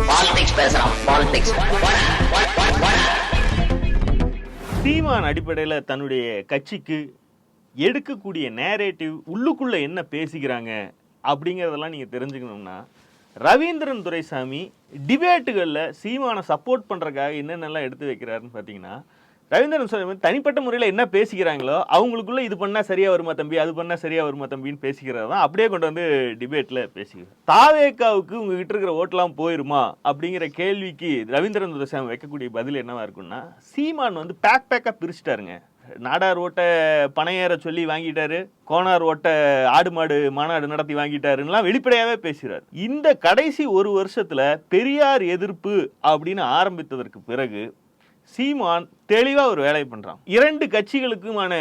Politics பேசுறான் politics சீமான் அடிப்படையில் தன்னுடைய கட்சிக்கு எடுக்கக்கூடிய நேரேட்டிவ் உள்ளுக்குள்ளே என்ன பேசிக்கிறாங்க அப்படிங்கிறதெல்லாம் நீங்கள் தெரிஞ்சுக்கணும்னா ரவீந்திரன் துரைசாமி டிபேட்டுகளில் சீமானை சப்போர்ட் பண்ணுறதுக்காக என்னென்னலாம் எடுத்து வைக்கிறாருன்னு பார்த்தீங்கன்னா ரவீந்திரன் துரைசாமி தனிப்பட்ட முறையில் என்ன பேசிக்கிறாங்களோ அவங்களுக்குள்ள இது பண்ணால் சரியாக வருமா தம்பி? அது பண்ணால் சரியாக வருமா தம்பின்னு பேசிக்கிறது தான் அப்படியே கொண்டு வந்து டிபேட்டில் பேசிக்கிறார். தாவேக்காவுக்கு உங்ககிட்ட இருக்கிற ஓட்டெல்லாம் போயிருமா? அப்படிங்கிற கேள்விக்கு ரவீந்திரன் துரைசாமி வைக்கக்கூடிய பதில் என்னவாக இருக்கும்னா சீமான் வந்து பேக் பேக்காக பிரிச்சுட்டாருங்க. நாடார் ஓட்டை பணையேற சொல்லி வாங்கிட்டாரு கோனார் ஓட்டை ஆடு மாடு மாநாடு நடத்தி வாங்கிட்டாருன்னெலாம் வெளிப்படையாகவே பேசுகிறார் இந்த கடைசி ஒரு வருஷத்தில் பெரியார் எதிர்ப்பு அப்படின்னு ஆரம்பித்ததற்கு பிறகு சீமான் தெளிவா ஒரு வேலை பண்றான். இரண்டு கட்சிகளுக்குமான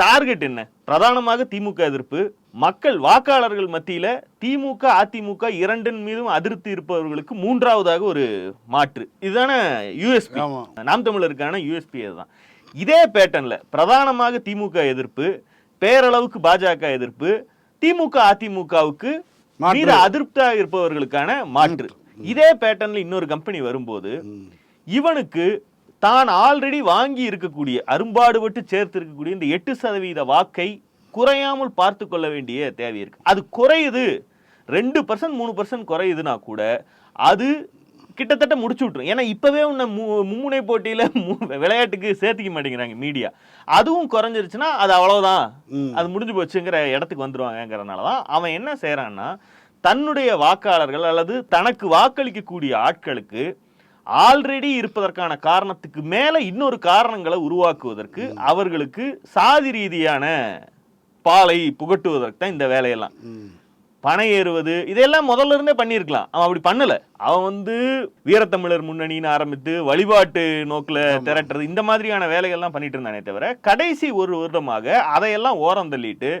டார்கெட் என்ன? பிரதானமாக திமுக எதிர்ப்பு. மக்கள் வாக்காளர்கள் மத்தியில திமுக அதிமுக இரண்டின் மீதும் அதிருப்தி இருப்பவர்களுக்கு மூன்றாவதாக ஒரு மாற்று. இதுதானே யூஎஸ்பி. நாம் தமிழருக்கான யூஎஸ்பி அதுதான். இதே பேட்டர்ன்ல பிரதானமாக திமுக எதிர்ப்பு பேரளவுக்கு பாஜக எதிர்ப்பு திமுக அதிமுகவுக்கு. மீது அதிருப்தியாக இருப்பவர்களுக்கான மாற்று. இதே பேட்டர்ன்ல இன்னொரு கம்பெனி வரும்போது இவனுக்கு தான் ஆல்ரெடி வாங்கி இருக்கக்கூடிய அரும்பாடுபட்டு சேர்த்து இருக்கக்கூடிய இந்த எட்டு சதவீத வாக்கை குறையாமல் பார்த்து கொள்ள வேண்டிய தேவை இருக்கு. அது குறையுது. ரெண்டு பர்சன்ட் மூணு பர்சன்ட் குறையுதுன்னா கூட அது கிட்டத்தட்ட முடிச்சு விட்டுரும். ஏன்னா இப்பவே உன்னை மு- மும்முனை போட்டியில விளையாட்டுக்கு சேர்த்திக்க மாட்டேங்கிறாங்க மீடியா அதுவும் குறைஞ்சிருச்சுன்னா அது அவ்வளவுதான். ம். அது முடிஞ்சு போச்சுங்கிற இடத்துக்கு வந்துருவாங்கங்கிறனால தான் அவன் என்ன செய்றான்னா தன்னுடைய வாக்காளர்கள் அல்லது தனக்கு வாக்களிக்கக்கூடிய ஆட்களுக்கு ஆல்ரெடி இருப்பதற்கான காரணத்துக்கு மேல இன்னொரு காரணங்களை உருவாக்குவதற்கு அவர்களுக்கு சாதி ரீதியான பாலை புகட்டுவதற்கு தான் இந்த வேலையெல்லாம். ம். பனை ஏறுவது இதெல்லாம் முதல்ல இருந்தே பண்ணியிருக்கலாம். அவன் அப்படி பண்ணல. அவன் வந்து வீரத்தமிழர் முன்னணின்னு ஆரம்பித்து வழிபாட்டு நோக்கில் திரட்டுறது இந்த மாதிரியான வேலைகள்லாம் பண்ணிட்டு இருந்தானே தவிர கடைசி ஒரு வருடமாக அதையெல்லாம் ஓரம் தள்ளிட்டு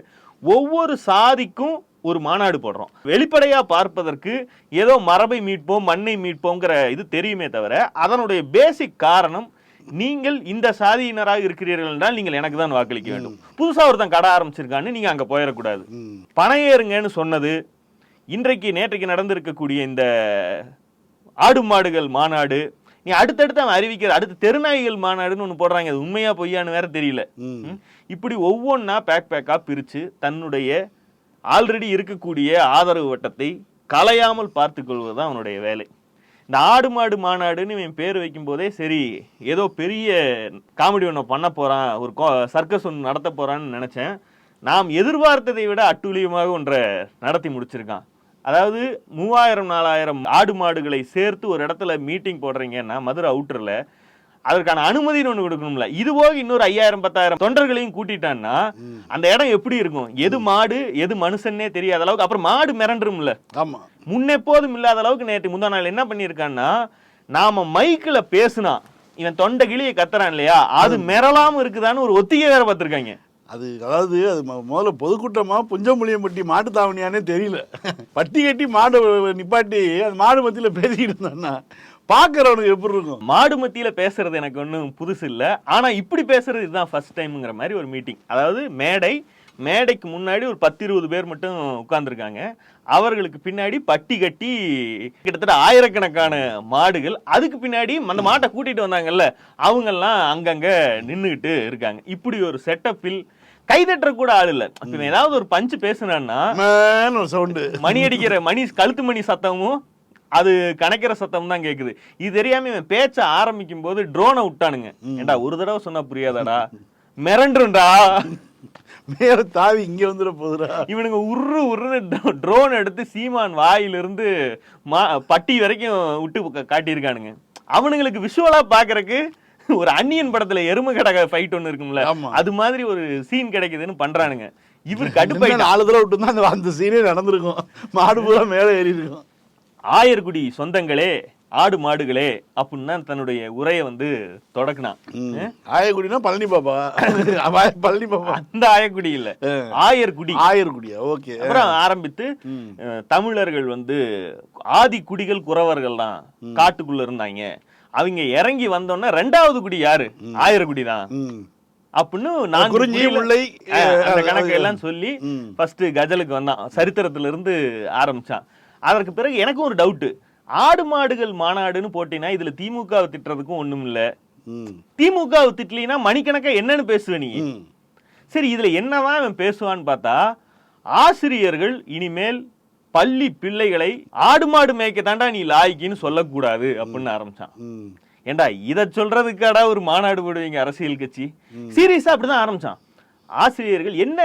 ஒவ்வொரு சாதிக்கும் ஒரு மாநாடு போடுறோம். வெளிப்படையா பார்ப்பதற்கு ஏதோ மரபை மீட்போம் மண்ணை மீட்போங்கிற இது தெரியுமே தவிர அதனுடைய பேசிக் காரணம் நீங்கள் இந்த சாதியினராக இருக்கிறீர்கள் என்றால் நீங்கள் எனக்கு தான் வாக்களிக்க வேண்டும். புதுசா ஒருத்தன் கடை ஆரம்பிச்சிருக்கான்னு நீங்க அங்க போயிடக்கூடாது ம். பனையேறுங்கன்னு சொன்னது இன்றைக்கு நேற்றைக்கு நடந்திருக்கக்கூடிய இந்த ஆடு மாடுகள் மாநாடு நீ அடுத்தடுத்து அவன் அறிவிக்கிற அடுத்து தெருநாய்கள் மாநாடுன்னு ஒன்று போடுறாங்க. அது உண்மையா பொய்யான்னு வேற தெரியல? இப்படி ஒவ்வொன்றா பேக் பேக்காக பிரித்து தன்னுடைய ஆல்ரெடி இருக்கக்கூடிய ஆதரவு வட்டத்தை கலையாமல் பார்த்துக்கொள்வது தான் அவனுடைய வேலை. இந்த ஆடு மாடு மாநாடுன்னு இவன் பேர் வைக்கும்போதே சரி ஏதோ பெரிய காமெடி ஒன்று பண்ண போகிறான் ஒரு சர்க்கஸ் ஒன்று நடத்த போகிறான்னு நினச்சேன். நாம் எதிர்பார்த்ததை விட அட்டூழியமாக ஒன்றை நடத்தி முடிச்சிருக்கான். அதாவது மூவாயிரம் நாலாயிரம் ஆடு மாடுகளை சேர்த்து ஒரு இடத்துல மீட்டிங் போடுறீங்கன்னா மதுரை அவுட்டரில் அதற்கான அனுமதின்னு ஒன்று கொடுக்கணும்ல. இது போக இன்னொரு ஐயாயிரம் பத்தாயிரம் தொண்டர்களையும் கூட்டிட்டான்னா அந்த இடம் எப்படி இருக்கும்? எது மாடு எது மனுஷன்னே தெரியாத அளவுக்கு அப்புறம் மாடு மிரண்டுரும்ல. ஆமா. முன்னெப்போதும் இல்லாத அளவுக்கு நேற்று முந்தா நாள் என்ன பண்ணியிருக்கான்னா நாம மைக்கில் பேசுனா இவன் தொண்டை கிளியை கத்துறான் இல்லையா? அது மிரளாம இருக்குதான்னு ஒரு ஒத்திகை வேற பார்த்திருக்காங்க. அது அதாவது அது முதல்ல பொதுக்கூட்டமா புஞ்சமுளியம்பட்டி மாட்டு தாவணியானே தெரியல. பட்டி கட்டி மாடு நிப்பாட்டி அந்த மாடு மத்தியில பேசிக்கிட்டு இருந்தான்னா பார்க்கறவனுக்கு எப்படி இருக்கும்? மாடு மத்தியில பேசுறது எனக்கு ஒன்றும் புதுசு இல்லை. ஆனா இப்படி பேசுறது இதுதான் ஃபர்ஸ்ட் டைம்ங்கிற மாதிரி ஒரு மீட்டிங் அதாவது மேடை மேடைக்கு முன்னாடி ஒரு பத்து இருபது பேர் மட்டும் உட்கார்ந்துருக்காங்க. அவர்களுக்கு பின்னாடி பட்டி கட்டி கிட்டத்தட்ட ஆயிரக்கணக்கான மாடுகள். அதுக்கு பின்னாடி அந்த மாட்டை கூட்டிட்டு வந்தாங்கல்ல அவங்கெல்லாம் அங்கங்க நின்றுகிட்டு இருக்காங்க. இப்படி ஒரு செட்டப்பில் கைதட்டுற கூட ஆள் இல்ல. ஏதாவது ஒரு பஞ்சு பேசுனான்னா மணி அடிக்கிற மணி கழுத்து மணி சத்தமும் அது கணக்கிற சத்தம் தான் கேக்குது. இது தெரியாம இவன் பேச்ச ஆரம்பிக்கும் போது ட்ரோனை விட்டானுங்க. ஏண்டா ஒரு தடவை சொன்னா புரியாதாடா? மிரண்டுண்டா மேல தாவி இங்க வந்துட போகுதுடா இவனுங்க உரு உருன்னு ட்ரோன் எடுத்து சீமான் வாயிலிருந்து மா பட்டி வரைக்கும் விட்டு காட்டியிருக்கானுங்க. அவனுங்களுக்கு விஷுவலா பாக்குறதுக்கு ஒரு அன்னியன் படத்துல எருமை கடக ஃபைட் ஒன்னு இருக்கும்ல. அது மாதிரி ஒரு சீன் கிடைக்குதுன்னு பண்றானுங்க. இவர் கடுப்பாயிட்டான். நாலு தடவை விட்டு அந்த அந்த சீனே நடந்திருக்கும். மாடு பூரா மேலே ஏறி இருக்கும் ஆயர்குடி சொந்தங்களே ஆடு மாடுகளே அப்படின்னு தான் தன்னுடைய உரையை வந்து தொடக்குனான். ஆயக்குடினா பழனி அவ- பழனி பாப்பா. அந்த ஆயக்குடி இல்ல. ஆயர்குடி. ஆயர்குடியா? ஓகே. அப்புறம் ஆரம்பித்து தமிழர்கள் வந்து ஆதி குடிகள் குறவர்கள் தான் காட்டுக்குள்ள இருந்தாங்க. அவங்க இறங்கி வந்தோன்னே ரெண்டாவது குடி யாரு? ஆயர்குடி தான். அப்படின்னு நான்கு குறிஞ்சி, முல்லை, அந்த கணக்கு எல்லாம் சொல்லி. ஃபர்ஸ்ட் கஜலுக்கு வந்தான். சரித்திரத்துல இருந்து ஆரம்பிச்சான். அதற்கு பிறகு எனக்கும் ஒரு டவுட்டு ஆடு மாடுகள் மாநாடுன்னு போட்டினா இதுல திமுகவை திட்டுறதுக்கும் ஒண்ணும் இல்ல. ம். திமுகவை திட்டலினா மணிக்கணக்கா என்னன்னு பேசுவ நீ. சரி இதுல என்னதான் இவன் பேசுவான்னு பார்த்தா ஆசிரியர்கள் இனிமேல் பள்ளி பிள்ளைகளை ஆடு மாடு மேய்க்க தாண்டா நீ லாய்க்கின்னு சொல்லக்கூடாது அப்படின்னு ஆரம்பிச்சான். ஏண்டா இத சொல்றதுக்காடா ஒரு மாநாடு போடுவீங்க அரசியல் கட்சி? சீரியஸா அப்படிதான் ஆரம்பிச்சான். ஆசிரியர்கள் என்ன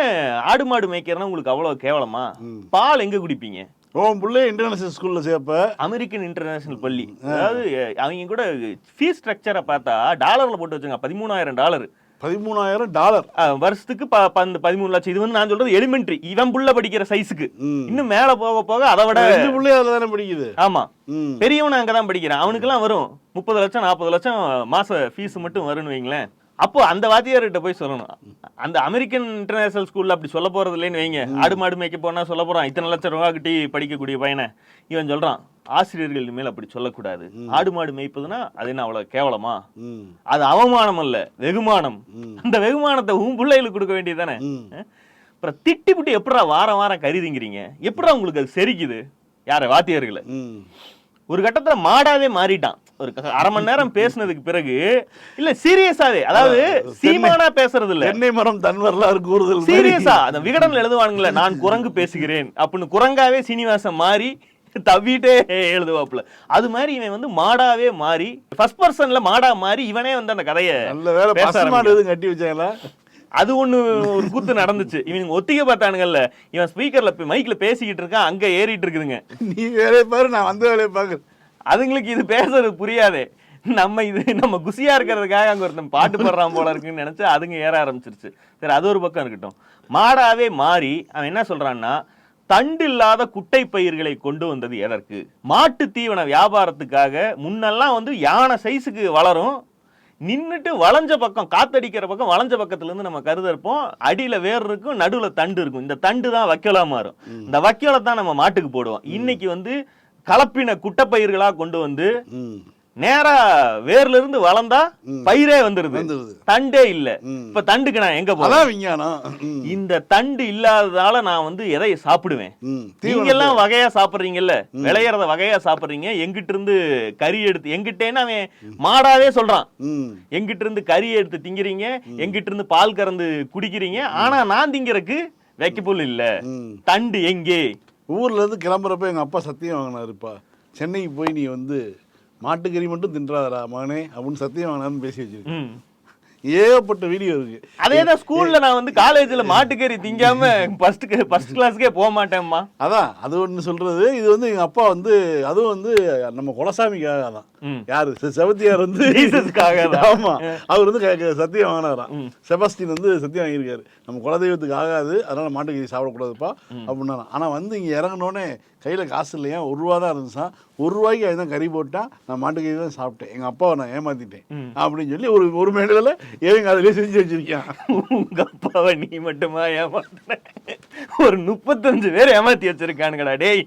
ஆடு மாடு மேய்க்கிறதுனா உங்களுக்கு அவ்வளவு கேவலமா? பால் எங்க குடிப்பீங்க? உன் பிள்ளை இன்டர்நேஷனல் ஸ்கூல்ல சேர்ப்ப. அமெரிக்கன் இன்டர்நேஷனல் பள்ளி. அதாவது அவங்க கூட ஃபீஸ் ஸ்ட்ரக்சரை பார்த்தா டாலர்ல போட்டு வச்சுங்க பதிமூணாயிரம் டாலர் பதிமூணாயிரம் டாலர் வருஷத்துக்கு பந்து- பதிமூணு லட்சம். இது வந்து நான் சொல்றது எலிமெண்ட்ரி இவன் புள்ள படிக்கிற சைஸுக்கு. இன்னும் மேல போக போக அதை விட ரெண்டு பிள்ளை அதில் தானே படிக்குது? ஆமா. பெரியவன் அங்கதான் படிக்கிறான். அவனுக்கெல்லாம் வரும். முப்பது லட்சம் நாற்பது லட்சம் மாச ஃபீஸ் மட்டும் வரும்னு வைங்களேன். அப்போ அந்த வாத்தியார்கிட்ட போய் சொல்லணும். அந்த அமெரிக்கன் இன்டர்நேஷனல் ஸ்கூல்ல அப்படி சொல்ல போறது இல்லைன்னு வைங்க ஆடு மாடு மேய்க்க போனா சொல்ல போறான். இத்தனை லட்சம் ரூபா கட்டி படிக்கக்கூடிய பையனை. இவன் சொல்றான் ஆசிரியர்கள் இனிமேல் அப்படி சொல்லக்கூடாது. ஆடு மாடு மேய்ப்பதுன்னா அது என்ன அவ்வளவு கேவலமா? அது அவமானம் அல்ல வெகுமானம். அந்த வெகுமானத்தை உன் பிள்ளைகளுக்கு கொடுக்க வேண்டியதானே ம். அப்புறம் திட்டி புட்டி எப்படா வாரம் வாரம் கருதிங்கிறீங்க? எப்படா உங்களுக்கு அது செரிக்குது? யார? வாத்தியார்களை. ஒரு கட்டத்துல மாடாவே மாறிட்டான். ஒரு அரை மணி நேரம் பேசுனதுக்கு பிறகு இல்ல சீரியஸாவே அதாவது சீமானா பேசுறது இல்ல தென்னை மரம் தன் வரலாறு கூறுதல். சீரியஸா அந்த விகடன்ல எழுதுவானுங்களே நான் குரங்கு பேசுகிறேன். அப்படின்னு குரங்காவே சீனிவாசன் மாறி தவிட்டே எழுதுவாப்புல. அது மாதிரி இவன் வந்து மாடாவே மாறி ஃபர்ஸ்ட் பர்சன்ல மாடா மாறி இவனே வந்து அந்த கதைய நல்ல வேலை கட்டி வச்சாங்களா? அது ஒண்ணு ஒரு கூத்து நடந்துச்சு. இவனுங்க ஒத்திகை பார்த்தானுங்கல்ல. இவன் ஸ்பீக்கர்ல மைக்ல பேசிக்கிட்டு இருக்கான் அங்க ஏறிட்டு இருக்குதுங்க. நீ வேலையை பாரு நான் வந்த வேலையை பார்க்குறேன். அதுங்களுக்கு இது பேசுறது புரியாதே. நம்ம இது நம்ம குசியா இருக்கிறதுக்காக அங்க ஒருத்தன் பாட்டு பாடுறான் போல இருக்குன்னு நினைச்சு அதுங்க ஏற ஆரம்பிச்சிருச்சு. சரி அது ஒரு பக்கம் இருக்கட்டும். மாடாவே மாறி அவன் என்ன சொல்றான்னா தண்டு இல்லாத குட்டை பயிர்களை கொண்டு வந்தது எதற்கு? மாட்டு தீவன வியாபாரத்துக்காக முன்னெல்லாம் வந்து யானை சைஸுக்கு வளரும் நின்னுட்டு வளைஞ்ச பக்கம் காத்தடிக்கிற பக்கம் வளைஞ்ச பக்கத்துல இருந்து நம்ம கருத இருப்போம் அடியில வேர் இருக்கும் நடுவுல தண்டு இருக்கும். இந்த தண்டு தான் வைக்கோலா மாறும். இந்த வைக்கோலை தான் நம்ம மாட்டுக்கு போடுவோம். இன்னைக்கு வந்து கலப்பின குட்டப்பயிர்களா கொண்டு வந்து நேரா வேர்ல இருந்து வளர்ந்தா பயிரே வந்துருது. தண்டே இல்ல. இப்ப தண்டுக்கு நான் எங்க போறேன் விஞ்ஞானம். இந்த தண்டு இல்லாததால நான் வந்து எதை சாப்பிடுவேன்? நீங்க எல்லாம் வகையா சாப்பிடுறீங்கல்ல? விளையறத வகையா சாப்பிடுறீங்க. எங்கிட்ட இருந்து கறி எடுத்து எங்கிட்டேன்னு அவன் மாடாவே சொல்றான். எங்கிட்ட இருந்து கறி எடுத்து திங்கிறீங்க? எங்கிட்ட இருந்து பால் கறந்து குடிக்கிறீங்க? ஆனா நான் திங்கறக்கு வைக்கப்புல் இல்ல. தண்டு எங்கே? ஊர்ல இருந்து கிளம்புறப்ப எங்க அப்பா சத்தியம் வாங்கினாருப்பா. சென்னைக்கு போய் நீ வந்து மாட்டுக்கறி மட்டும் தின்றாதடா மகனே அப்படின்னு சத்தியம் வாங்கினாருன்னு பேசி வச்சிருக்கேன். ஏகப்பட்ட வீடியோ இருக்கு. அதேதான் ஸ்கூல்ல நான் வந்து காலேஜ்ல மாட்டுக்கறி திங்காம ஃபர்ஸ்ட் ஃபர்ஸ்ட் கிளாஸ்க்கே போக மாட்டேன்மா அதான் அது ஒன்று சொல்றது. இது வந்து எங்க அப்பா வந்து அதுவும் வந்து நம்ம குலசாமிக்காக தான். யாரு? செ- செபத்தியார் வந்து ஜீசஸ்க்காக தான். ஆமா அவர் வந்து சத்தியம் வாங்கினாராம் செபஸ்டின் வந்து சத்தியம் வாங்கியிருக்காரு. நம்ம குலதெய்வத்துக்கு ஆகாது அதனால மாட்டுக்கறி சாப்பிடக்கூடாதுப்பா அப்படின்னா ஆனா வந்து இங்க இறங்கினோடனே கையில காசு இல்லையா? ஒரு ரூபா தான் இருந்துச்சான் ஒரு ரூபாய்க்கு அதுதான் கறி போட்டான் நான் மாட்டுக்கறி தான் சாப்பிட்டேன். எங்க அப்பாவை நான் ஏமாத்திட்டேன். அப்படின்னு சொல்லி ஒரு ஒரு மேடையில் ஏங்க அதிலே செஞ்சு வச்சிருக்கேன். உங்க அப்பாவை நீ மட்டுமா ஏமாத்துன? ஒரு முப்பத்தஞ்சு பேர் ஏமாத்தி வச்சிருக்கானுங்கடா டேய்.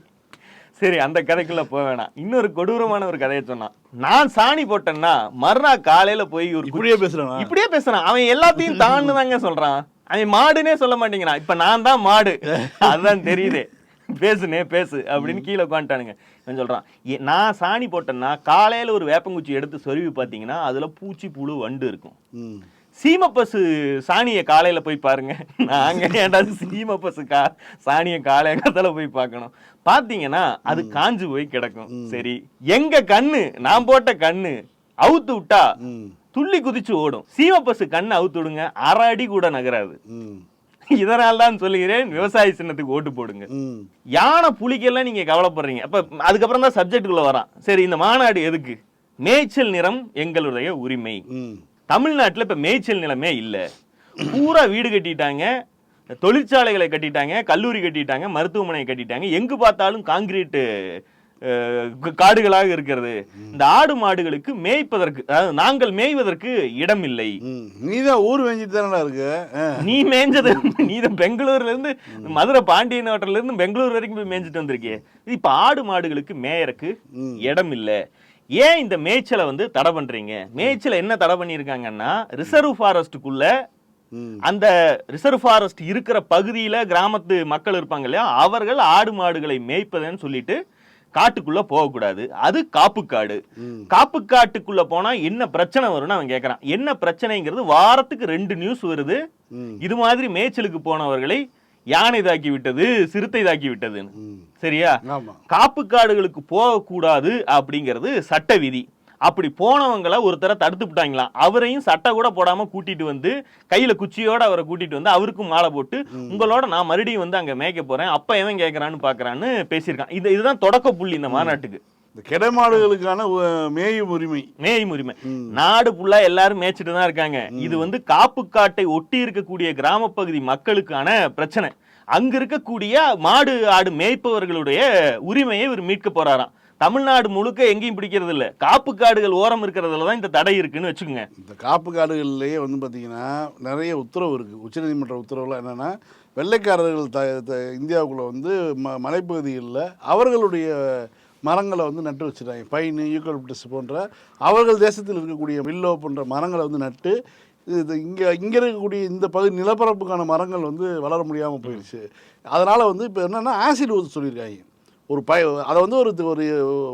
சரி அந்த கதைக்குள்ள போக வேணாம். இன்னொரு கொடூரமான ஒரு கதையை சொன்னான். நான் சாணி போட்டேன்னா மறுநாள் காலையில போய் ஒரு இப்படியே பேசுறானா? இப்படியே பேசுறான். அவன் எல்லாத்தையும் தான்னு தாங்க சொல்றான். அவன் மாடுனே சொல்ல மாட்டேங்கிறான். இப்ப நான் தான் மாடு. அதுதான் தெரியுதே. பேசுனே பேசு அப்படின்னு கீழே உட்காந்துட்டானுங்க. இவன் சொல்றான் "ஏ- நான் சாணி போட்டேன்னா காலையில ஒரு வேப்பங்குச்சி எடுத்து சொருவி பார்த்தீங்கன்னா அதுல பூச்சி புழு வண்டு இருக்கும். ம். சீம பசு சாணியை காலையில போய் பாருங்க. நாங்க ஏன்டா சீம பசு கா சாணியை காலையங்கத்துல போய் பார்க்கணும். பாத்தீங்கன்னா அது காஞ்சு போய் கிடக்கும். சரி எங்க கண்ணு நான் போட்ட கண்ணு அவுத்து விட்டா துள்ளி குதிச்சு ஓடும். சீம பசு கண்ணு அவுத்து விடுங்க அரை அடி கூட நகராது. இதனால் தான் சொல்லுகிறேன் விவசாய சின்னத்துக்கு ஓட்டு போடுங்க. யானை புலிக்கெல்லாம் நீங்க கவலைப்படுறீங்க. அப்ப அதுக்கப்புறம் தான் சப்ஜெக்டுக்குள்ள வரான். சரி இந்த மாநாடு எதுக்கு? மேய்ச்சல் நிறம் எங்களுடைய உரிமை. தமிழ்நாட்டுல இப்ப மேய்ச்சல் நிலமே இல்ல. பூரா வீடு கட்டிட்டாங்க தொழிற்சாலைகளை கட்டிட்டாங்க கல்லூரி கட்டிட்டாங்க மருத்துவமனை கட்டிட்டாங்க. எங்கு பார்த்தாலும் காங்கிரீட் காடுகளாக இருக்கிறது. இந்த ஆடு மாடுகளுக்கு மேய்ப்பதற்கு அதாவது நாங்கள் மேய்வதற்கு இடம் இல்லை ம். நீ தான் ஊர் வெஞ்சிட்டு தானடா இருக்கு. நீ மேய்ஞ்சது நீ தான் பெங்களூர்ல இருந்து மதுரை பாண்டியன் ஹோட்டல்ல இருந்து பெங்களூர் வரைக்கும் போய் மேய்ஞ்சிட்டு வந்திருக்கே இப்ப ஆடு மாடுகளுக்கு மேயறக்கு. இடம் இல்ல ஏன் இந்த மேய்ச்சலை வந்து தடை பண்றீங்க? மேய்ச்சலை என்ன தடை பண்ணியிருக்காங்கன்னா ரிசர்வ் ஃபாரஸ்ட்டுக்குள்ள அந்த ரிசர்வ் ஃபாரஸ்ட் இருக்கிற பகுதியில கிராமத்து மக்கள் இருப்பாங்க இல்லையா? அவர்கள் ஆடு மாடுகளை மேய்ப்பதுன்னு சொல்லிட்டு காட்டுக்குள்ள போகக்கூடாது. அது காப்பு காடு காப்பு காட்டுக்குள்ள போனா என்ன பிரச்சனை வரும்னு அவன் கேக்குறான். என்ன பிரச்சனைங்கிறது வாரத்துக்கு ரெண்டு நியூஸ் வருது. இது மாதிரி மேய்ச்சலுக்கு போனவர்களை யானை தாக்கி விட்டது சிறுத்தை தாக்கி விட்டதுன்னு. சரியா? காப்பு காடுகளுக்கு போகக்கூடாது அப்படிங்கிறது சட்ட விதி. அப்படி போனவங்கள ஒருத்தரை தடுத்து விட்டாங்களாம் அவரையும் சட்டை கூட போடாம கூட்டிட்டு வந்து கையில குச்சியோட அவரை கூட்டிட்டு வந்து அவருக்கும் மாலை போட்டு உங்களோட நான் மறுபடியும் வந்து அங்க மேய்க்க போறேன். அப்ப எவன் கேக்குறான்னு பாக்குறான்னு பேசியிருக்கான். இது இதுதான் தொடக்க புள்ளி இந்த மாநாட்டுக்கு. இந்த கிடைமாடுகளுக்கான மேயும் உரிமை. மேயும் உரிமை. நாடு ஃபுல்லா எல்லாரும் மேய்ச்சிட்டு தான் இருக்காங்க. இது வந்து காப்பு காட்டை ஒட்டி இருக்கக்கூடிய கிராம பகுதி மக்களுக்கான பிரச்சனை. அங்க இருக்கக்கூடிய மாடு ஆடு மேய்ப்பவர்களுடைய உரிமையை இவர் மீட்க போறாராம். தமிழ்நாடு முழுக்க எங்கேயும் பிடிக்கிறது இல்லை. காப்பு காடுகள் ஓரம் இருக்கிறதுல தான் இந்த தடை இருக்குன்னு வச்சுக்கோங்க. இந்த காப்பு காடுகள்லேயே வந்து பார்த்தீங்கன்னா நிறைய உத்தரவு இருக்குது உச்சநீதிமன்ற உத்தரவுலாம் என்னென்னா வெள்ளைக்காரர்கள் த த- வந்து ம மலைப்பகுதிகளில் அவர்களுடைய மரங்களை வந்து நட்டு வச்சுட்டாங்க பைனு யூக்கலிப்டஸ் போன்ற அவர்கள் தேசத்தில் இருக்கக்கூடிய வில்லோ போன்ற மரங்களை வந்து நட்டு இது இங்கே இங்கே இருக்கக்கூடிய இந்த பகுதி நிலப்பரப்புக்கான மரங்கள் வந்து வளர முடியாமல் போயிடுச்சு அதனால் வந்து இப்போ என்னென்னா ஆசிட் ஊற்ற சொல்லியிருக்காங்க. ஒரு பய அதை வந்து ஒரு ஒரு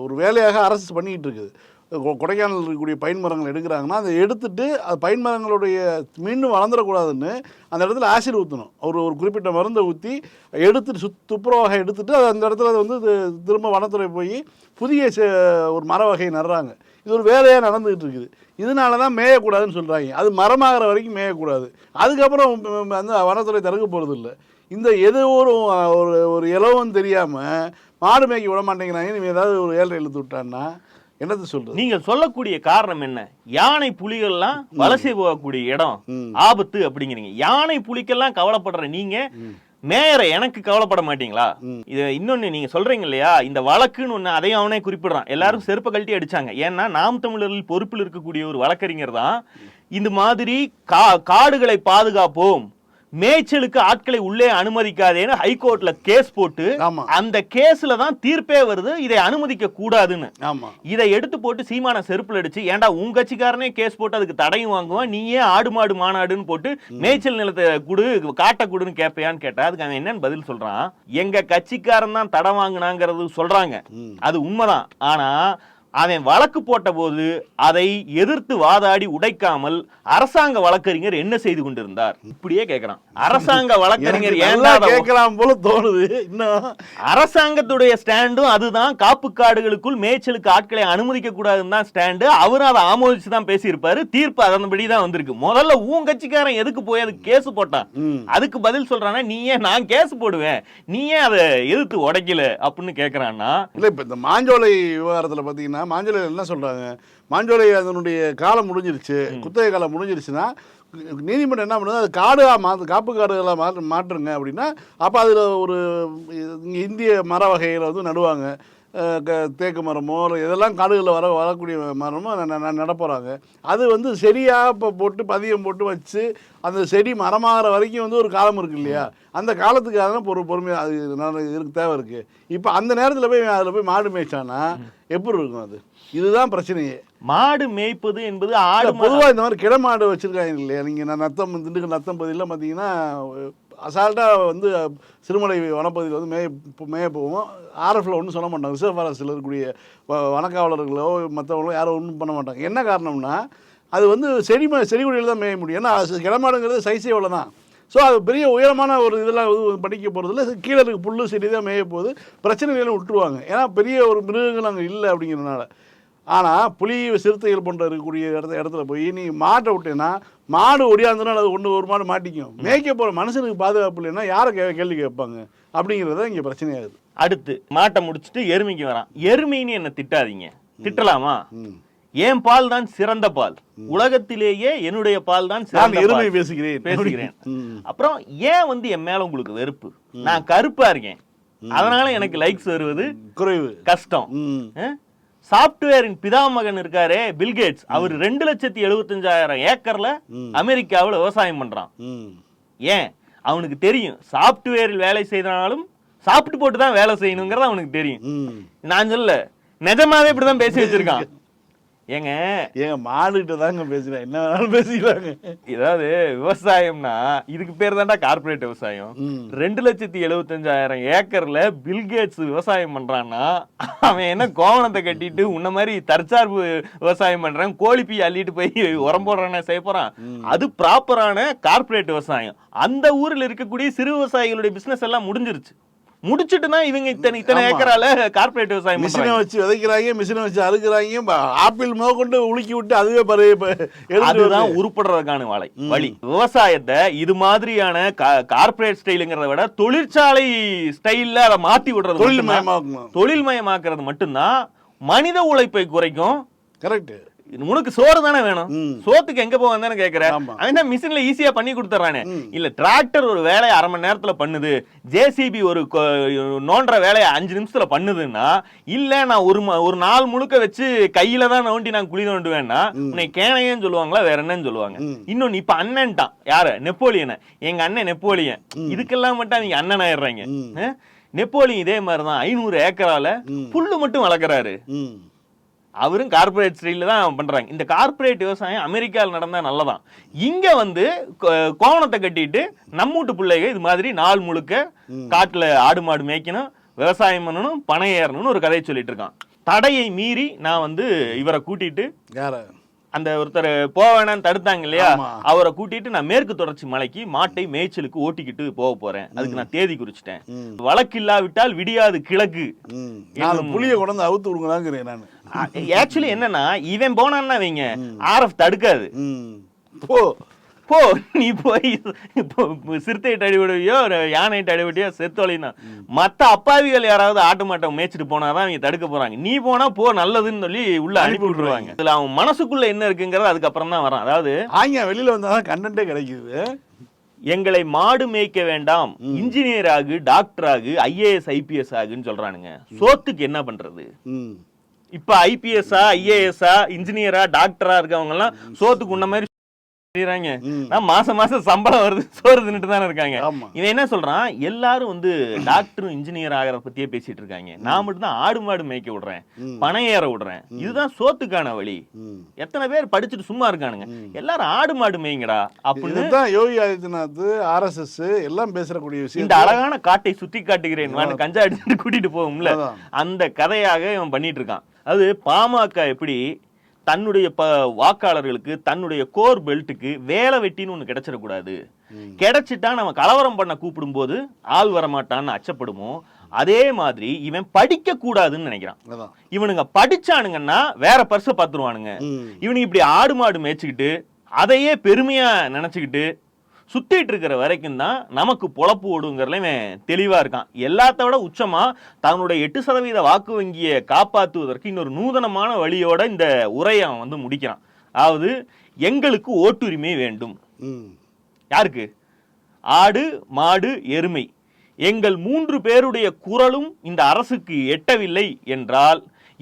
ஒரு வேலையாக அரசு பண்ணிக்கிட்டு இருக்குது. கொ- கொடைக்கானல் இருக்கக்கூடிய பைன் மரங்கள் எடுக்கிறாங்கன்னா அதை எடுத்துட்டு அது பைன் மரங்களுடைய மீண்டும் வளர்ந்துடக்கூடாதுன்னு அந்த இடத்துல ஆசிட் ஊற்றணும் ஒரு ஒரு குறிப்பிட்ட மருந்தை ஊற்றி எடுத்துட்டு சுத் துப்புரவாக எடுத்துட்டு அது அந்த இடத்துல அது வந்து திரும்ப வனத்துறை போய் புதிய ஒரு மர வகையை நடுறாங்க. இது ஒரு வேலையாக நடந்துகிட்டு இருக்குது. இதனால தான் மேயக்கூடாதுன்னு சொல்கிறாங்க அது மரமாகிற வரைக்கும் மேயக்கூடாது. அதுக்கப்புறம் அந்த வனத்துறை திறக்க போகிறது இல்லை இந்த எது ஒரு ஒரு ஒரு இலவும் தெரியாமல் மாடு மேய்க்க விட மாட்டேங்கிறாங்க. நீ ஏதாவது ஒரு ஏழரை இழுத்து விட்டான்னா என்னது சொல்றது? நீங்க சொல்லக்கூடிய காரணம் என்ன? யானை புலிகள்லாம் வலசை போகக்கூடிய இடம். ஆபத்து அப்படிங்கிறீங்க. யானை புலிக்கெல்லாம் கவலைப்படுற நீங்க மேயரை எனக்கு கவலைப்பட மாட்டீங்களா? இது இன்னொன்னு நீங்க சொல்றீங்க இல்லையா? இந்த வழக்குன்னு ஒண்ணு அதையும் அவனே குறிப்பிடுறான். எல்லாரும் செருப்ப கழட்டி அடிச்சாங்க. ஏன்னா நாம் தமிழர்கள் பொறுப்பில் இருக்கக்கூடிய ஒரு வழக்கறிஞர் தான். இந்த மாதிரி கா காடுகளை பாதுகாப்போம். மேய்ச்சலுக்கு ஆட்களை உள்ளே அனுமதிக்காதேன்னு ஹைகோர்ட்ல கேஸ் போட்டு. அந்த கேஸ்ல தான் தீர்ப்பே வருது இதை அனுமதிக்க கூடாதுன்னு. ஆமா. இதை எடுத்து போட்டு சீமான செருப்புல அடிச்சு ஏன்டா உன் கட்சிக்காரனே கேஸ் போட்டு அதுக்கு தடையும் வாங்குவான் நீ ஏன் ஆடு மாடு மாநாடுன்னு போட்டு மேய்ச்சல் நிலத்தை குடு காட்ட குடுன்னு கேட்பையான்னு கேட்டா அதுக்கு அவன் என்னன்னு பதில் சொல்றான். எங்க கட்சிக்காரன் தான் தடை வாங்கினாங்கிறது சொல்றாங்க. அது உண்மைதான். ஆனா அவன் வழக்கு போட்ட போது அதை எதிர்த்து வாதாடி உடைக்காமல் அரசாங்க வழக்கறிஞர் என்ன செய்து கொண்டிருந்தார்? இப்படியே கேக்குறான் அரசாங்க வழக்கறிஞர் கேட்கலாம் போல தோணுது. இன்னும் அரசாங்கத்துடைய ஸ்டாண்டும் அதுதான். காப்பு காடுகளுக்குள் மேய்ச்சலுக்கு ஆட்களை அனுமதிக்க கூடாதுன்னு தான் ஸ்டாண்டு. அவரும் அதை ஆமோதிச்சு தான் பேசியிருப்பாரு. தீர்ப்பு அதன்படி தான் வந்திருக்கு. முதல்ல உன் கட்சிக்காரன் எதுக்கு போய் அதுக்கு கேஸ் போட்டான். அதுக்கு பதில் சொல்றானா? நீ ஏன் நான் கேஸ் போடுவேன்? நீ ஏன் அதை எதிர்த்து உடைக்கல? அப்படின்னு கேக்குறான்னா இல்லை இப்போ இந்த மாஞ்சோலை விவகாரத்தில் பார்த்தீங்கன்னா மாஞ்சோலையில் என்ன சொல்கிறாங்க மாஞ்சோலை அதனுடைய காலம் முடிஞ்சிருச்சு. குத்தகை காலம் முடிஞ்சிருச்சுன்னா நீதிமன்றம் என்ன பண்ணுது? அது காடாக மாற்று காப்பு காடுகளாக மாற்று மாற்றுங்க அப்படின்னா அப்போ அதில் ஒரு இந்திய மர வகைகளை வந்து நடுவாங்க. தேக்கு மரமோ இதெல்லாம் காடுகளில் வர வரக்கூடிய மரமோ ந- ந- நட போகிறாங்க அது வந்து செடியாக இப்போ போட்டு பதியம் போட்டு வச்சு அந்த செடி மரமாகிற வரைக்கும் வந்து ஒரு காலம் இருக்கு இல்லையா? அந்த காலத்துக்காக தான் பொறு பொறுமையாக அது இருக்கு தேவை இருக்குது இப்போ அந்த நேரத்தில் போய் அதில் போய் மாடு மேய்ச்சானா எப்படி இருக்கும் அது? இதுதான் பிரச்சனையே. மாடு மேய்ப்பது என்பது ஆடு பொதுவாக இந்த மாதிரி கிடமாடு வச்சுருக்காங்க இல்லையா? நீங்கள் நான் நத்தம் திண்டுக்கல் நத்தம் பகுதியில் பார்த்தீங்கன்னா அசால்ட்டாக வந்து சிறுமலை வனப்பகுதியில் வந்து மேய மேய போவோம். ஆர்எஃப்ல ஒன்றும் சொல்ல மாட்டாங்க. ரிசர்வ் ஃபாரஸ்ட்டில் இருக்கக்கூடிய வ- வனக்காவலர்களோ மற்றவங்களோ யாரும் ஒன்றும் பண்ண மாட்டாங்க. என்ன காரணம்னா அது வந்து செடி செடி கொடியில் தான் மேய முடியும். ஏன்னா கிடமாடுங்கிறது சைஸே இவ்வளோ தான். ஸோ அது பெரிய உயரமான ஒரு இதெல்லாம் இது படிக்க போகிறதில்ல கீழே இருக்க புல்லு செடி தான் மேய போகுது. பிரச்சனைகளும் விட்டுருவாங்க. ஏன்னா பெரிய ஒரு மிருகங்கள் அங்கே இல்லை அப்படிங்கிறதுனால. ஆனால் புலி சிறுத்தைகள் போன்ற இருக்கக்கூடிய இடத்த இடத்துல போய் நீ மாட்டை விட்டேன்னா மாடு ஒடியாந்துனா அது ஒன்று ஒரு மாடு மாட்டிக்கும். மேய்க்க போகிற மனுஷனுக்கு பாதுகாப்பு இல்லைன்னா யாரை கே கேள்வி கேட்பாங்க? அப்படிங்கிறது இங்கே பிரச்சனையாகுது. அடுத்து மாட்டை முடிச்சுட்டு எருமைக்கு வரான். எருமைன்னு என்ன திட்டாதீங்க. திட்டலாமா. என் பால் தான் சிறந்த பால். உலகத்திலேயே என்னுடைய பால் தான் சிறந்த எருமை. பேசுகிறேன். பேசுகிறேன். அப்புறம் ஏன் வந்து என் மேல உங்களுக்கு வெறுப்பு? நான் கருப்பா இருக்கேன். அதனால எனக்கு லைக்ஸ் வருவது குறைவு. கஷ்டம். சாப்ட்வேரின் பிதாமகன் இருக்காரே பில்கேட்ஸ் அவர் ரெண்டு லட்சத்தி எழுபத்தஞ்சாயிரம் ஏக்கர்ல அமெரிக்காவுல விவசாயம் பண்றான். ஏன்? அவனுக்கு தெரியும். சாப்ட்வேரில் வேலை செய்தாலும் சாப்பிட்டு போட்டு தான் வேலை செய்யணுங்கிறது அவனுக்கு தெரியும். நான் சொல்ல நிஜமாவே இப்படிதான் பேசி வச்சிருக்கான். ஏங்க? ஏங்க மாடுகிட்ட தாங்க பேசுறேன். என்ன வேணாலும் பேசிக்கிறாங்க ஏதாவது விவசாயம்னா இதுக்கு பேர் தான்டா கார்ப்பரேட் விவசாயம். ரெண்டு லட்சத்தி எழுபத்தஞ்சாயிரம் ஏக்கர்ல பில்கேட்ஸ் விவசாயம் பண்றான்னா அவன் என்ன கோவணத்தை கட்டிட்டு உன்ன மாதிரி தற்சார்பு விவசாயம் பண்றான் கோழிப்பி அள்ளிட்டு போய் உரம் போடுறானே செய்ய போறான். அது ப்ராப்பரான கார்ப்பரேட் விவசாயம். அந்த ஊர்ல இருக்கக்கூடிய சிறு விவசாயிகளுடைய பிசினஸ் எல்லாம் முடிஞ்சிருச்சு. முடிச்சிட்டு தான் இவங்க இத்தனை இத்தனை. ஏக்கரால கார்ப்பரேட் விவசாயம் மிஷினை வச்சு விதைக்கிறாங்க மிஷினை வச்சு அறுக்குறாங்க ஆப்பிள் முதற்கொண்டு உலுக்கி விட்டு அதுவே அதுதான். உருப்படுறதுக்கான வழி வழி. விவசாயத்தை இது மாதிரியான கார்ப்பரேட் ஸ்டைலுங்கிறத விட தொழிற்சாலை ஸ்டைல்ல அதை மாத்தி விடுறது தொழில் மயமாக்குறது மட்டும்தான். மனித உழைப்பை குறைக்கும். கரெக்ட் உனக்கு சோறு தானே வேணும். சோத்துக்கு எங்க போவான் தானே கேக்குற? ஆமா. அவன் மிஷின்ல ஈஸியா பண்ணி கொடுத்துறானே. இல்ல டிராக்டர் ஒரு வேலையை அரை மணி நேரத்துல பண்ணுது. ஜேசிபி ஒரு நோண்டுற வேலையை அஞ்சு நிமிஷத்துல பண்ணுதுன்னா இல்ல நான் ஒரு ஒரு நாள் முழுக்க வச்சு கையில தான் நோண்டி நான் குழி நோண்டுவேன்னா உன்னை கேனையன்னு சொல்லுவாங்களா வேற என்னன்னு சொல்லுவாங்க. இன்னொன்னு இப்ப அண்ணன்ட்டான் யாரு? நெப்போலியனை. எங்க அண்ணன் நெப்போலியன். இதுக்கெல்லாம் மட்டும் அவங்க அண்ணன் ஆயிடுறாங்க? நெப்போலியன் இதே மாதிரிதான். ஐநூறு ஏக்கரால. புல்லு மட்டும் வளர்க்குறாரு. அவரும் கார்ப்பரேட் ஸ்டைலில் தான் பண்றாங்க. இந்த கார்ப்பரேட் விவசாயம் அமெரிக்காவில் நடந்தா நல்லதான். இங்க வந்து கோவணத்தை கட்டிட்டு நம்ம வீட்டு பிள்ளைங்க இது மாதிரி நாள் முழுக்க காட்டுல ஆடு மாடு மேய்க்கணும் விவசாயம் பண்ணணும் பணம் ஏறணும்னு ஒரு கதையை சொல்லிட்டு இருக்கான். தடையை மீறி நான் வந்து இவரை கூட்டிட்டு அந்த ஒருத்தர் போக வேணாம்னு தடுத்தாங்க இல்லையா. அவரை கூட்டிட்டு நான் மேற்கு தொடர்ச்சி மலைக்கு மாட்டை மேய்ச்சலுக்கு ஓட்டிக்கிட்டு போக போறேன். அதுக்கு நான் தேதி குறிச்சிட்டேன். வழக்கு இல்லாவிட்டால் விடியாது கிழக்கு. புளிய கொண்டு அவுத்து விடுங்களாங்கிறேன் நான். ஆக்சுவலி என்னன்னா இவன் போனான்னா வைங்க. ஆர்எஃப் தடுக்காது. போ. போ நீ போய் இப்போ சிறுத்தையிட்ட அடிபடுவியோ ஒரு யானையிட்ட அடிபடியோ செத்தொழினா மத்த அப்பாவிகள் யாராவது ஆட்டு மாட்டம் மேய்ச்சிட்டு போனாதான் அவங்க தடுக்க போறாங்க. நீ போனா போ நல்லதுன்னு சொல்லி உள்ள அனுப்பி விட்டுருவாங்க. இதுல அவன் மனசுக்குள்ள என்ன இருக்குங்கிறது அதுக்கப்புறம் தான் வரான். அதாவது ஆங்க வெளியில வந்தாதான் கண்டென்ட்டே கிடைக்குது. எங்களை மாடு மேய்க்க வேண்டாம் இன்ஜினியர் ஆகு டாக்டர் ஆகு ஐஏஎஸ் ஐபிஎஸ் ஆகுன்னு சொல்றானுங்க. சோத்துக்கு என்ன பண்றது? இப்ப ஐபிஎஸ்ஆ ஐஏஎஸ்ஆ இன்ஜினியரா டாக்டரா இருக்கவங்க எல்லாம் சோத்துக்கு உன்ன மாதிரி நான் மாசம் மாசம் சம்பளம் வருது சோறு தின்னுட்டு தானே இருக்காங்க. இவன் என்ன சொல்றான்? எல்லாரும் வந்து டாக்டரும் இன்ஜினியர் ஆகிறத பத்தியே பேசிட்டு இருக்காங்க. நான் மட்டும் தான் ஆடு மாடு மேய்க்க விடுறேன். பணம் ஏற விடுறேன். இதுதான் சோத்துக்கான வழி. எத்தனை பேர் படிச்சுட்டு சும்மா இருக்கானுங்க. எல்லாரும் ஆடு மாடு மேய்ங்கடா அப்படின்னு இதுதான் யோகி ஆதித்யநாத் ஆர்எஸ்எஸ் எல்லாம் பேசக்கூடிய விஷயம். இந்த அழகான காட்டை சுத்தி காட்டுகிறேன். கஞ்சா அடிச்சுட்டு கூட்டிட்டு போகும்ல. அந்த கதையாக இவன் பண்ணிட்டு இருக்கான். அது பாமக எப்படி தன்னுடைய ப வாக்காளர்களுக்கு தன்னுடைய கோர் பெல்ட்டுக்கு வேலை வெட்டின்னு ஒன்று கிடைச்சிடக்கூடாது. கிடைச்சிட்டா நம்ம கலவரம் பண்ண கூப்பிடும்போது ஆள் வரமாட்டான்னு அச்சப்படுமோ? அதே மாதிரி இவன் படிக்க கூடாதுன்னு நினைக்கிறான் இவனுங்க படிச்சானுங்கன்னா வேற பர்ச பாத்துருவானுங்க இவனுக்கு இப்படி ஆடு மாடு மேய்ச்சிக்கிட்டு அதையே பெருமையா நினைச்சுக்கிட்டு சுத்திட்டு இருக்கிற வரைக்கும் தான் நமக்கு பொழப்பு ஓடுங்கிறதுல இவன் தெளிவா இருக்கான். எல்லாத்த விட உச்சமா தன்னுடைய எட்டு சதவீத வாக்கு வங்கியை காப்பாற்றுவதற்கு இன்னொரு நூதனமான வழியோட இந்த உரையை அவன் வந்து முடிக்கிறான். அதாவது எங்களுக்கு ஓட்டுரிமை வேண்டும். யாருக்கு? ஆடு மாடு எருமை. எங்கள் மூன்று பேருடைய குரலும் இந்த அரசுக்கு எட்டவில்லை என்றால்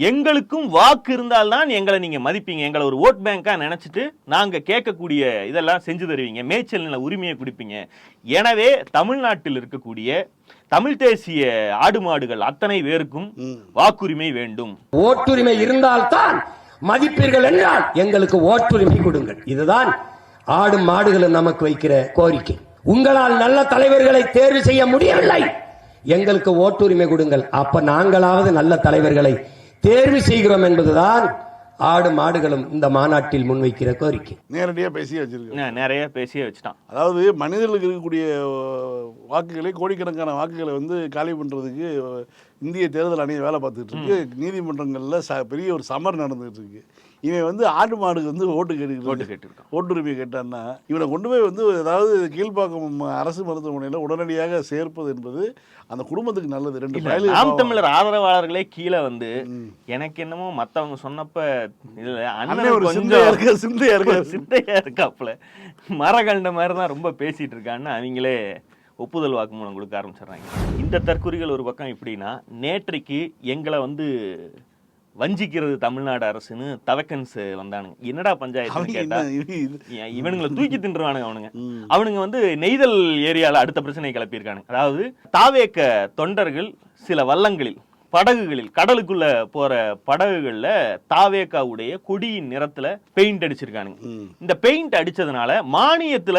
எங்களுக்கும் வாக்கு இருந்தால்தான் எங்களை நீங்க மதிப்பீங்க. எங்களை ஒரு ஓட் பேங்கா நினைச்சிட்டு நாங்க கேட்கக்கூடிய இதெல்லாம் செஞ்சு தருவீங்க. மேய்ச்சல் நில உரிமையை கொடுப்பீங்க. எனவே தமிழ்நாட்டில் இருக்கக்கூடிய தமிழ் தேசிய ஆடு மாடுகள் அத்தனை பேருக்கும். வாக்குரிமை வேண்டும். ஓட்டுரிமை இருந்தால்தான் மதிப்பீர்கள் என்றால் எங்களுக்கு ஓட்டுரிமை கொடுங்கள். இதுதான் ஆடு மாடுகளும் நமக்கு வைக்கிற கோரிக்கை. உங்களால் நல்ல தலைவர்களை தேர்வு செய்ய முடியவில்லை. எங்களுக்கு ஓட்டுரிமை கொடுங்கள். அப்ப நாங்களாவது நல்ல தலைவர்களை தேர்வு செய்கிறோம் என்பதுதான் ஆடு மாடுகளும் இந்த மாநாட்டில் முன்வைக்கிற கோரிக்கை. நேரடியா பேசி வச்சிருக்கு ந- நிறைய பேசியே வச்சுட்டான் அதாவது மனிதர்களுக்கு இருக்கக்கூடிய வாக்குகளை கோடிக்கணக்கான வாக்குகளை வந்து காலி பண்ணுறதுக்கு இந்திய தேர்தல் ஆணையம் வேலை பார்த்துட்டு இருக்கு. நீதிமன்றங்களில் ச பெரிய ஒரு சமர் நடந்துகிட்டு இருக்கு. இவன் வந்து ஆடு மாடுக்கு வந்து ஓட்டு ஓட்டு கேட்டுக்கிட்டு கேட்டிருக்கான் ஓட்டுரிமை கேட்டான்னா இவனை கொண்டு போய் வந்து ஏதாவது கீழ்ப்பாக்கம் அரசு மருத்துவமனையில் உடனடியாக சேர்ப்பது என்பது அந்த குடும்பத்துக்கு நல்லது. ரெண்டு நாம். தமிழர் ஆதரவாளர்களே கீழே வந்து. எனக்கு என்னமோ மத்தவங்க சொன்னப்ப இதுல அண்ணன் ஒரு கொஞ்சம் சிந்தையா இருக்க சிந்தையா இருக்க. சிந்தையா இருக்காப்புல. மரகண்ட மாதிரி தான் ரொம்ப பேசிட்டு இருக்கான்னு அவங்களே ஒப்புதல் வாக்குமூலம் கொடுக்க ஆரம்பிச்சிடுறாங்க. இந்த தற்குறிகள் ஒரு பக்கம் இப்படின்னா நேற்றைக்கு எங்களை வந்து வஞ்சிக்கிறது தமிழ்நாடு அரசுன்னு தவக்கன்ஸ் வந்தானுங்க. என்னடா பஞ்சாயத்து கேட்டா இவனுங்களை தூக்கி தின்றுவானுங்க அவனுங்க. அவனுங்க வந்து நெய்தல் ஏரியால அடுத்த பிரச்சனை கிளப்பியிருக்கானுங்க. அதாவது தாவேக்க தொண்டர்கள் சில வல்லங்களில் படகுகளில் கடலுக்குள்ள போற படகுகள்ல தாவேக்காவுடைய கொடியின் நிறத்துல பெயிண்ட் அடிச்சிருக்கானுங்க. இந்த பெயிண்ட் அடிச்சதுனால மானியத்துல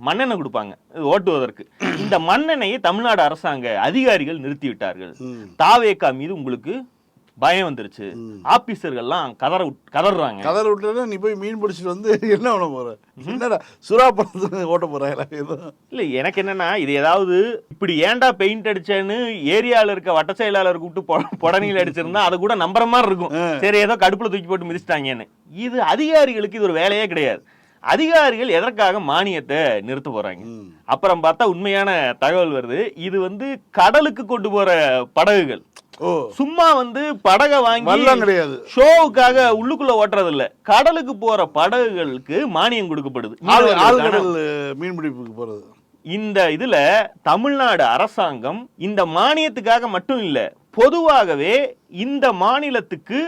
மண்ணெண்ணெய் கொடுப்பாங்க ஓட்டுவதற்கு. இந்த மண்ணெண்ணெயை தமிழ்நாடு அரசாங்க அதிகாரிகள் நிறுத்தி விட்டார்கள் ம். தாவேக்கா மீது உங்களுக்கு பயம் வந்துருச்சு. ஆபீசர்கள்லாம் கதற கதறாங்க. கதர் விட்டுனா நீ போய் மீன் பிடிச்சிட்டு வந்து என்ன பண்ண போற? என்னடா சுறா படத்துல ஓட்ட போறாங்களா இல்ல எனக்கு என்னன்னா இது ஏதாவது இப்படி ஏன்டா பெயிண்ட் அடிச்சேன்னு ஏரியால இருக்க வட்ட செயலாளர் கூப்பிட்டு புடனையில அடிச்சிருந்தா அது கூட நம்புற மாதிரி இருக்கும். சரி ஏதோ கடுப்புல தூக்கி போட்டு மிதிச்சிட்டாங்கன்னு. இது அதிகாரிகளுக்கு இது ஒரு வேலையே கிடையாது. அதிகாரிகள் எதற்காக மானியத்தை நிறுத்த போறாங்க? அப்புறம் பார்த்தா உண்மையான தகவல் வருது. இது வந்து கடலுக்கு கொண்டு போற படகுகள். சும்மா வந்து படகை வாங்கி கிடையாது. ஷோவுக்காக உள்ளுக்குள்ள ஓட்டுறது இல்ல கடலுக்கு போற படகுகளுக்கு மானியம் கொடுக்கப்படுது. ஆழ்கடல் மீன் பிடிப்புக்கு போறது. இந்த இதுல தமிழ்நாடு அரசாங்கம் இந்த மானியத்துக்காக மட்டும் இல்ல பொதுவாகவே இந்த மாநிலத்துக்கு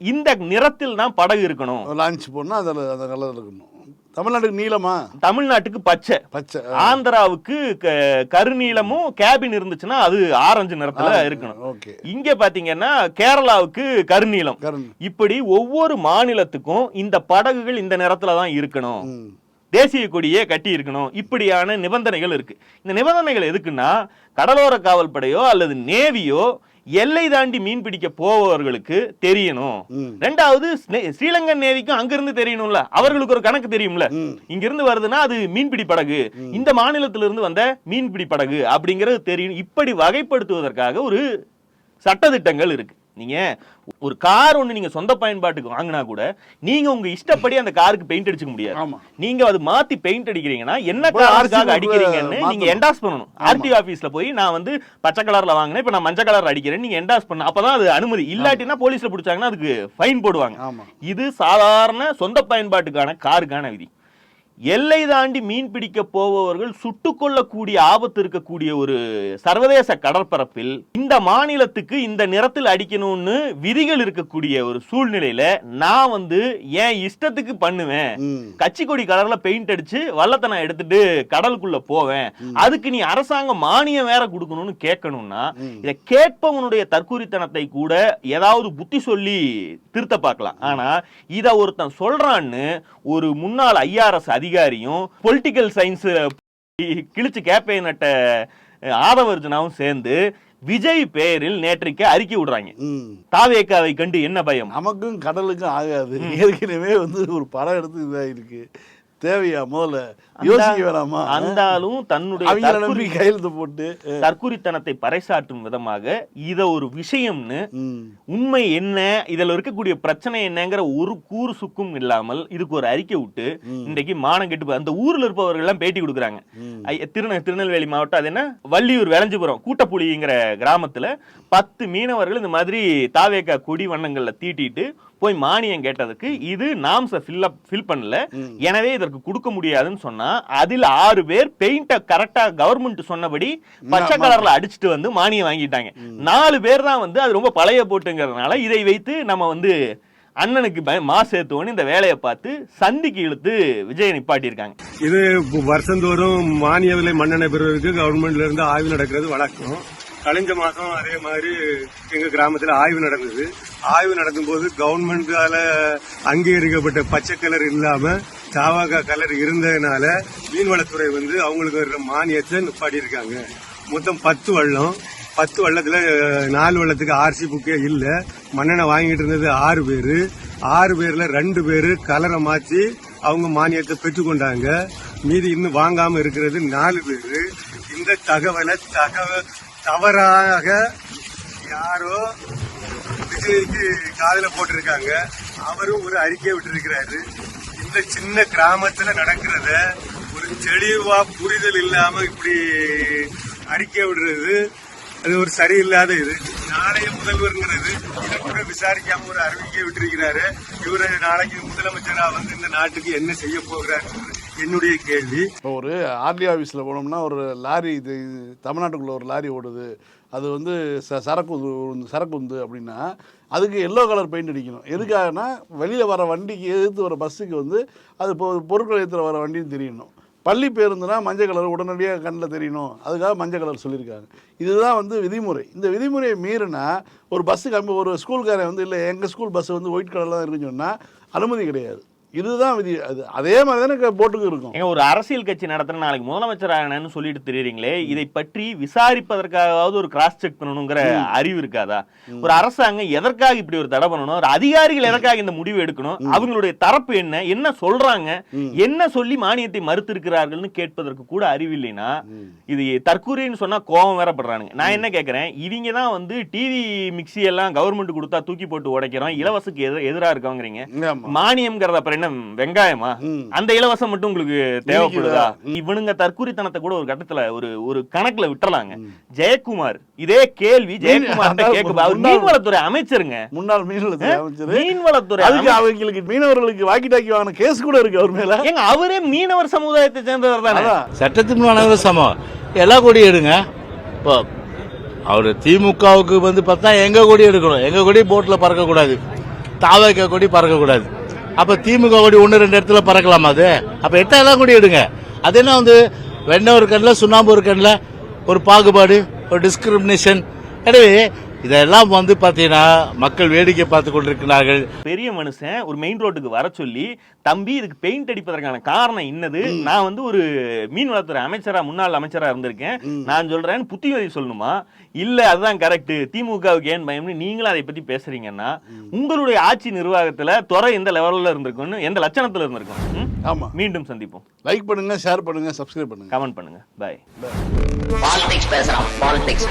இந்த நிறத்தில் தான் படகு இருக்கணும். லான்ச் போனா அதில் அந்த கலர் இருக்கணும். தமிழ்நாட்டுக்கு நீளமா? தமிழ்நாட்டுக்கு பச்சை. பச்சை ஆந்திராவுக்கு க- கருநீலமும் கேபின் இருந்துச்சுன்னா அது ஆரஞ்சு நிறத்துல இருக்கணும். இங்க பாத்தீங்கன்னா கேரளாவுக்கு கருநீலம் கரண் இப்படி ஒவ்வொரு மாநிலத்துக்கும் இந்த படகுகள் இந்த நிறத்துல தான் இருக்கணும். தேசிய கொடியே கட்டி இருக்கணும். இப்படியான நிபந்தனைகள் இருக்கு. இந்த நிபந்தனைகள் எதுக்குன்னா கடலோர காவல் படையோ அல்லது நேவியோ எல்லை தாண்டி மீன் பிடிக்க போபவர்களுக்கு தெரியணும். ரெண்டாவது ஸ்ரீலங்கன் நேவிக்கும் அங்கிருந்து தெரியணும்ல. அவர்களுக்கு ஒரு கணக்கு தெரியும்ல. இங்கிருந்து வருதுன்னா அது மீன்பிடி படகு. இந்த மாநிலத்திலிருந்து வந்த மீன்பிடி படகு அப்படிங்கிறது தெரியும். இப்படி வகைப்படுத்துவதற்காக ஒரு சட்டதிட்டங்கள் இருக்கு. நீங்க ஒரு கார் ஒண்ணு நீங்க சொந்த பயன்பாட்டுக்கு வாங்கினா கூட நீங்க உங்க இஷ்டப்படி அந்த காருக்கு பெயிண்ட் அடிச்சுக்க முடியாது. ஆமா. நீங்க அது மாத்தி பெயிண்ட் அடிக்கிறீங்கன்னா என்ன RC அடிக்கிறீங்கன்னு மாத்தணும். நீங்க என்டாஸ் பண்ணணும். ஆர்டி ஆபீஸ்ல போய் நான் வந்து பச்சை கலர்ல வாங்கினேன் இப்ப நான் மஞ்சள் கலர் அடிக்கிறேன் நீங்க என்டாஸ் பண்ணணும் அப்பதான் அது அனுமதி. இல்லாட்டினா போலீஸ்ல பிடிச்சாங்கன்னா அதுக்கு ஃபைன் போடுவாங்க. இது சாதாரண சொந்த பயன்பாட்டுக்கான காருக்கான விதி. எல்லை தாண்டி மீன் பிடிக்க போபவர்கள் சுட்டுக் கொள்ளக்கூடிய ஆபத்து இருக்கக்கூடிய ஒரு சர்வதேச கடற்பரப்பில் இந்த மாநிலத்துக்கு இந்த நிறத்தில் அடிக்கணும்னு விதிகள் இருக்கக்கூடிய ஒரு சூழ்நிலையில நான் வந்து என் இஷ்டத்துக்கு பண்ணுவேன். கட்சி கொடி கலர்ல பெயிண்ட் அடிச்சு வல்லத்தை நான் எடுத்துட்டு கடலுக்குள்ள போவேன். அதுக்கு நீ அரசாங்கம் மானியம் வேற கொடுக்கணும்னு கேட்கணும்னா இதை கேட்பவனுடைய தற்குறித்தனத்தை கூட ஏதாவது புத்தி சொல்லி திருத்த பார்க்கலாம். ஆனா இத ஒருத்தன் சொல்றான்னு ஒரு முன்னாள் ஐஆர்எஸ் அதிகாரியும் பொலிட்டிக்கல் சயின்ஸ் கிழிச்சு கேப்பை நட்ட ஆதவர்ஜனாவும் சேர்ந்து விஜய் பேரில் நேற்றைக்கு அறிக்கை விடுறாங்க. தாவேக்காவை கண்டு என்ன பயம்? நமக்கும் கடலுக்கும் ஆகாது. ஏற்கனவே வந்து ஒரு படம் எடுத்து இதாயிருக்கு. தேவையா முதல்ல? யோசிக்க வேணாமா? அந்த ஆளும் தன்னுடைய நம்பி கையெழுத்து போட்டு தற்குறித்தனத்தை பறைசாற்றும் விதமாக இத ஒரு விஷயம்னு உண்மை என்ன இதுல இருக்கக்கூடிய பிரச்சனை என்னங்கிற ஒரு கூறு சுக்கும் இல்லாமல் இதுக்கு ஒரு அறிக்கை விட்டு இன்றைக்கு மானம் கெட்டு அந்த ஊர்ல இருப்பவர்கள் எல்லாம் பேட்டி கொடுக்குறாங்க. திருநெ திருநெல்வேலி மாவட்டம் அது என்ன? வள்ளியூர் விளைஞ்சிபுரம் கூட்டப்புலிங்கிற கிராமத்துல பத்து மீனவர்கள் இந்த மாதிரி தாவேக்கா கொடி வண்ணங்கள்ல தீட்டிட்டு போய் மானியம் கேட்டதுக்கு இது நாம்ஸ ஃபில் அப் ஃபில் பண்ணல. எனவே இதற்கு கொடுக்க முடியாதுன்னு சொன்னா அதில் ஆறு பேர் பெயிண்ட கரெக்டா கவர்மெண்ட் சொன்னபடி பச்சை கலர்ல அடிச்சுட்டு வந்து மானியம் வாங்கிட்டாங்க. நாலு பேர் தான் வந்து அது ரொம்ப பழைய போட்டுங்கிறதுனால இதை வைத்து நம்ம வந்து அண்ணனுக்கு மாசு ஏத்துவோன்னு இந்த வேலையை பார்த்து சந்திக்கு இழுத்து விஜய் நிப்பாட்டியிருக்காங்க. இது வருஷந்தோறும் மானிய விலை மண்ணெண்ணெய் பெறுவதற்கு கவர்மெண்ட்ல இருந்து ஆய்வு நடக்கிறது வழக்கம். கழிஞ்ச மாதம் அதே மாதிரி எங்க கிராமத்தில் ஆய்வு நடந்தது. ஆய்வு நடக்கும்போது கவர்மெண்டால அங்கீகரிக்கப்பட்ட பச்சை கலர் இல்லாம சாவாகா கலர் இருந்ததுனால மீன்வளத்துறை வந்து அவங்களுக்கு வர்ற மானியத்தை நிப்பாட்டி இருக்காங்க மொத்தம் பத்து வள்ளம். பத்து வள்ளத்துல நாலு வள்ளத்துக்கு ஆர்சி புக்கே இல்ல. மன்னனை வாங்கிட்டு இருந்தது ஆறு பேர். ஆறு பேர்ல ரெண்டு பேர் கலரை மாற்றி அவங்க மானியத்தை பெற்றுக்கொண்டாங்க மீதி இன்னும் வாங்காம இருக்கிறது நாலு பேர். இந்த தகவலை தகவல் தவறாக யாரோ விஜய்க்கு காதில் போட்டிருக்காங்க. அவரும் ஒரு அறிக்கை விட்டிருக்கிறாரு. இந்த சின்ன கிராமத்துல நடக்கிறத ஒரு தெளிவா புரிதல் இல்லாம இப்படி அறிக்கை விடுறது அது ஒரு சரியில்லாத இது. நாளைய முதல்வருங்கிறது இதை கூட விசாரிக்காம ஒரு அறிவிக்கை விட்டிருக்கிறாரு. இவரு நாளைக்கு முதலமைச்சரா வந்து இந்த நாட்டுக்கு என்ன செய்ய போகிறார்? என்னுடைய கேள்வி. இப்போ ஒரு ஆர்டி ஆஃபீஸில் போனோம்னா ஒரு லாரி இது தமிழ்நாட்டுக்குள்ளே தமிழ்நாட்டுக்குள்ள ஒரு லாரி ஓடுது. அது வந்து ச சரக்கு உந்து- சரக்கு உந்து அப்படின்னா அதுக்கு எல்லோ கலர் பெயிண்ட் அடிக்கணும். எதுக்காகனா வெளியில் வர வண்டிக்கு எதிர்த்து வர பஸ்ஸுக்கு வந்து அது இப்போ பொருட்கள் ஏற்றுற வர வண்டின்னு தெரியணும். பள்ளி பேருந்துனா மஞ்சள் கலர் உடனடியாக கண்ணில் தெரியணும். அதுக்காக மஞ்சள் கலர் சொல்லியிருக்காங்க. இதுதான் வந்து விதிமுறை. இந்த விதிமுறையை மீறினா ஒரு பஸ்ஸு கம்மி ஒரு ஸ்கூல்காரன் வந்து இல்லை எங்கள் ஸ்கூல் பஸ் வந்து ஒயிட் கலரில் தான் இருக்குன்னு சொன்னால் அனுமதி கிடையாது. இதுதான் விதி. அது அதே மாதிரி தானே போட்டுக்கு இருக்கும். ஏங்க ஒரு அரசியல் கட்சி நடத்துற நாளைக்கு முதலமைச்சர் ஆகணும்னு சொல்லிட்டு தெரியுறீங்களே இதை பற்றி விசாரிப்பதற்காகவாவது ஒரு கிராஸ் செக் பண்ணணுங்கிற அறிவு இருக்காதா? ஒரு அரசாங்கம் எதற்காக இப்படி ஒரு தடை பண்ணணும்? ஒரு அதிகாரிகள் எதற்காக இந்த முடிவு எடுக்கணும்? அவங்களுடைய தரப்பு என்ன? என்ன சொல்றாங்க? என்ன சொல்லி மானியத்தை மறுத்திருக்கிறார்கள்னு கேட்பதற்கு கூட அறிவு இல்லைன்னா இது தற்கூரின்னு சொன்னா கோபம் வேறப்படுறானுங்க நான் என்ன கேட்கறேன் இவங்க தான் வந்து டிவி மிக்ஸி எல்லாம் கவர்மெண்ட் கொடுத்தா தூக்கி போட்டு உடைக்கிறோம். இலவசுக்கு எதிர எதிரா இருக்கவங்கிறீங்க மானியம்ங்கிறது அப்புறம் என்ன வெங்காயமா. அந்த இலவசம் மட்டும் உங்களுக்கு தேவைப்படுதா? இவனுங்க தற்குறித்தனத்தை கூட ஒரு கட்டத்துல ஒரு ஒரு கணக்குல விட்டுறலாங்க ஜெயக்குமார் இதே கேள்வி ஜெயக்குமார் அவர் மீன்வளத்துறை அமைச்சருங்க. முன்னாள் மீனவளத்துறை அமைச்சர். மீன்வளத்துறை அதுக்கு. அவங்களுக்கு மீனவர்களுக்கு வாக்கி டாக்கி வாங்கின கேஸ் கூட இருக்கு அவர் மேல. ஏங்க அவரே மீனவர் சமுதாயத்தை சேர்ந்தவர் தானே. சட்டத்தின் அனைவரும் சமம் எல்லா கொடி எடுங்க. இப்போ அவர் திமுகவுக்கு வந்து பார்த்தா எங்க கொடி எடுக்கணும்? எங்க கொடி போட்ல பறக்கக்கூடாது. தாவைக்க கொடி பறக்கக்கூடாது. அப்ப திமுக கொடி ஒன்று ரெண்டு இடத்துல பறக்கலாமா அது? அப்ப எட்ட எல்லாம் கொடி எடுங்க. அது என்ன வந்து வெண்ணெய் ஒரு கண்ணில் சுண்ணாம்பு ஒரு கண்ணில் ஒரு பாகுபாடு ஒரு டிஸ்கிரிமினேஷன் எனவே இதெல்லாம் வந்து பார்த்தீங்கன்னா மக்கள் வேடிக்கை பார்த்து கொண்டிருக்கிறார்கள். பெரிய மனுஷன் ஒரு மெயின் ரோட்டுக்கு வர சொல்லி தம்பி இதுக்கு பெயிண்ட் அடிப்பதற்கான காரணம் என்னது? நான் வந்து ஒரு மீன்வளத்துறை அமைச்சரா முன்னாள் அமைச்சரா இருந்திருக்கேன். நான் சொல்றேன் புத்திமதி சொல்லணுமா? இல்ல அதுதான் கரெக்ட் திமுகவுக்கு ஏன் பயம்னு நீங்களும் அதை பத்தி பேசுறீங்கன்னா உங்களுடைய ஆட்சி நிர்வாகத்துல துறை எந்த லெவல்ல இருந்திருக்கும்னு எந்த லட்சணத்துல இருந்திருக்கும்? ம்? ஆமா. மீண்டும் சந்திப்போம். லைக் பண்ணுங்க ஷேர் பண்ணுங்க சப்ஸ்கிரைப் பண்ணுங்க. கமெண்ட் பண்ணுங்க. பாய் பாலிடிக்ஸ் பேசுறான் பாலிடிக்ஸ்